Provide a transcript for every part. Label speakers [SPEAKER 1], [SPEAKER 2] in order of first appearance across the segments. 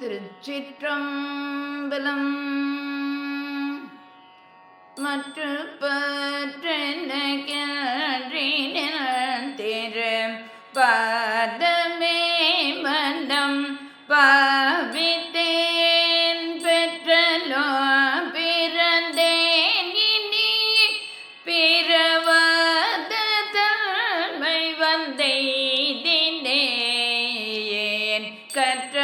[SPEAKER 1] திருச்சிற்றம்பலம். மற்ற பற்றின திரு பாதமே மனம் பாவித்தேன் பெற்றலோ பிறந்தேன் இனி பிறவாத தன்மை வந்தெய்தினேன். கற்ற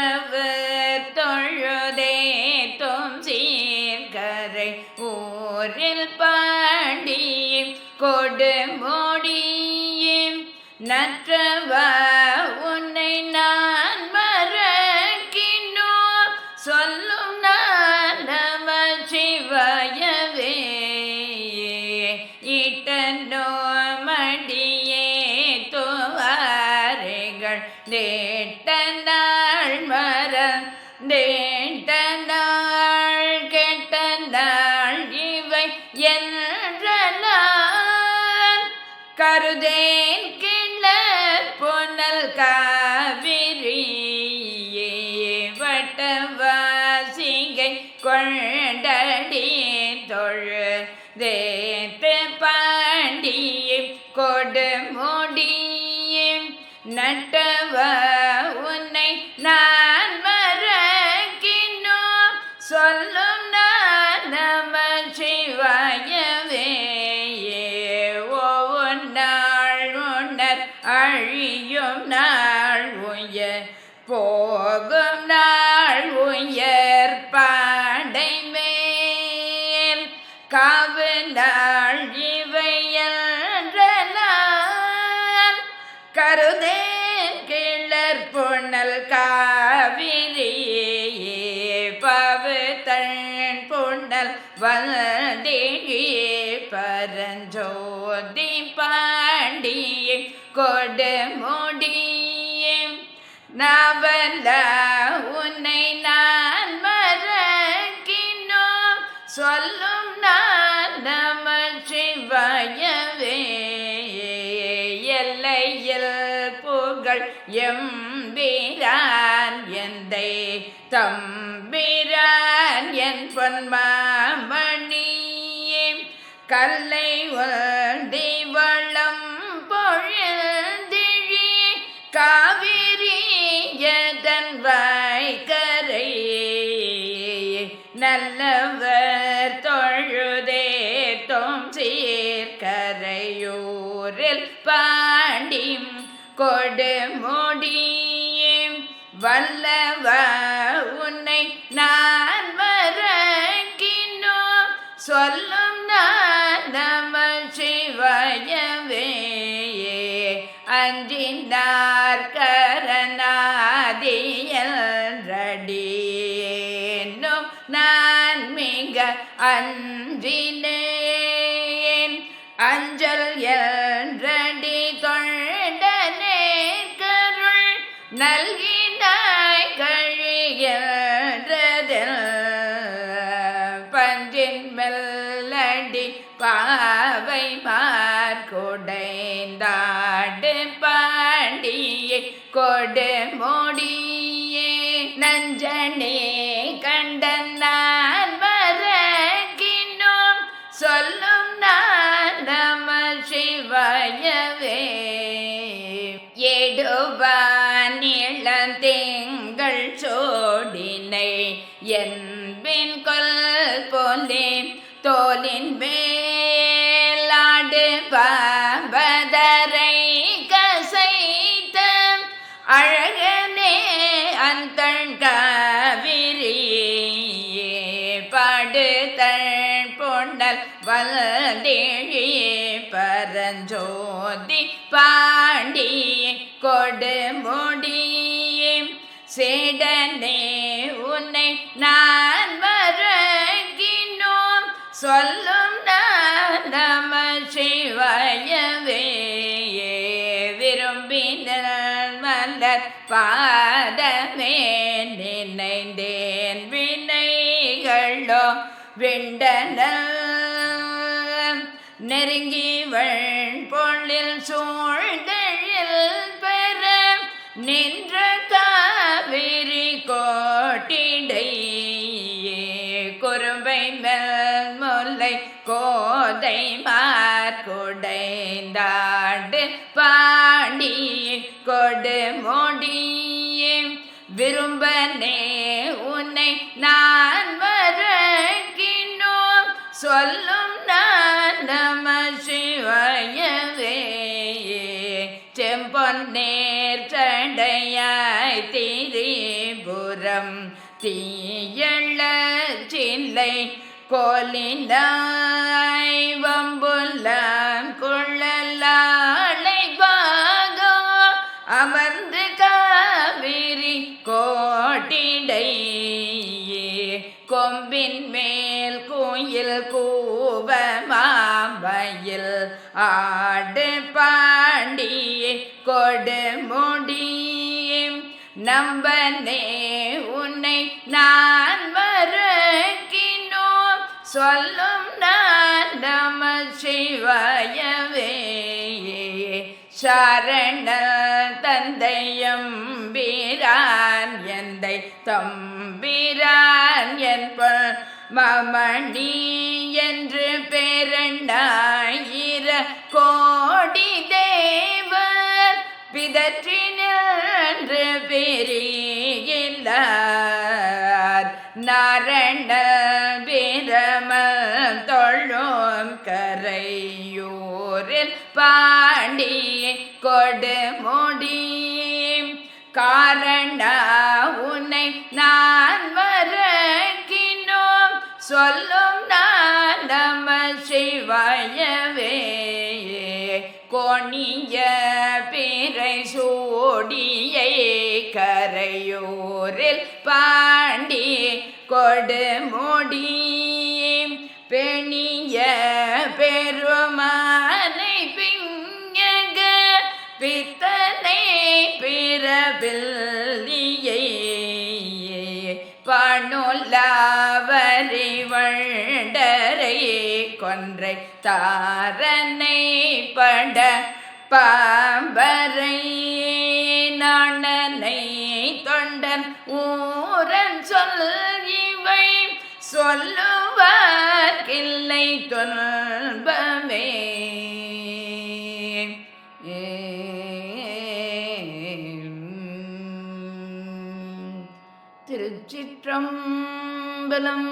[SPEAKER 1] கொடுமோடியும் நற்றவ உன்னை நான் மறக்கினோ சொல்லும் நம சிவயவே. இட்டனோ மடியே துவாரைகள் நேட்ட நாள் மரம் கொண்டடி தொழு தேத்து பாண்டியும் கொடுமுடி நட்டவ உன்னை நான் மறக்கினோ சொல்லும் நம சிவாயவே. ஒவ்வொரு நாள் உணர் அழியும் நாள் உயர் போகும் நாள் உயர்பா புனல் காவிரியே பவு தன் புனல் வந்திழி பரஞ்சோதி பாண்டியே கொடுமுடியே நவலா தம்பிரான் என் பொன்மாமணியே கல்லை ஒன்றி வளம் பொழுந்திழி காவிரி எதன் வாய்கரை நல்லவர் தொழுதே தோம் சீர்கரையூரில் பாண்டிம் கொடு முடியும் வல்லவ நான் மறக்கினோ சொல்லும் நான் நம சிவயவே அஞ்சினார் கரநாதியன்றடியேனும் நான் மிக அஞ்சினேன். அஞ்சல் என்றடி தொண்டனே கருள் நல்கினாய்கள் கொடு மொடியே நஞ்சனே கண்டன் நான் மறக்கினோம். சொல்லும் நான் நம சிவயவே. ஏடுவான் இளந்தெங்கள் சோடினை என்பின் அழகனே அந்தன் காவிரியே பாடு தன் பொன்னல் பரஞ்சோதி பாண்டி கொடு சேடனே உன்னை நான் பாதமே நினைந்தேன் வினைகளோ விண்டன. நெருங்கி வள் பொழில் சூழ்ந்தழில் பெற நின்ற காவிரி கோட்டிடையே. குறும்பை மேல் முல்லை கோதை மார்குடைந்தார். கோடியே விரும்பனே உன்னை நான் மறக்கினோம் சொல்லும் நான் நம சிவயவே செம்பொன்னேர் சடையாய் திரிபுரம் தீயள்ள சில்லை கோலினாய் வம்பு காவிரி கோட்டிடையே கொம்பின் மேல் குயில் கூவ மாம்பயில் ஆடு பாண்டியே கொடு முடி நம்பனே உன்னை நான் மறக்கினோ சொல்லும் நான் நம சிவாயவே. சரண தந்தையம் வீரான் எந்தை தம்பிரான் என்பல் மமணி என்று பேரண்டாயிர கோடி தேவர் பிதற்றினன்று பெரியில்லார் நாரண வீரம தொழும் கரையூரில் பாண்டி கொடு முடி. காரணா உன்னை நான் மறக்கினோம் சொல்லும் நான் நம சிவாயவே. கோணிய பிறை சூடியை கரையூரில் பாண்டி கொடு தாரனை பட பாம்பரை நாணனை தொண்டன் ஊரன் சொல் இவை சொல்லுவார்கில்லை துன்பமே. திருச்சிற்றம்பலம்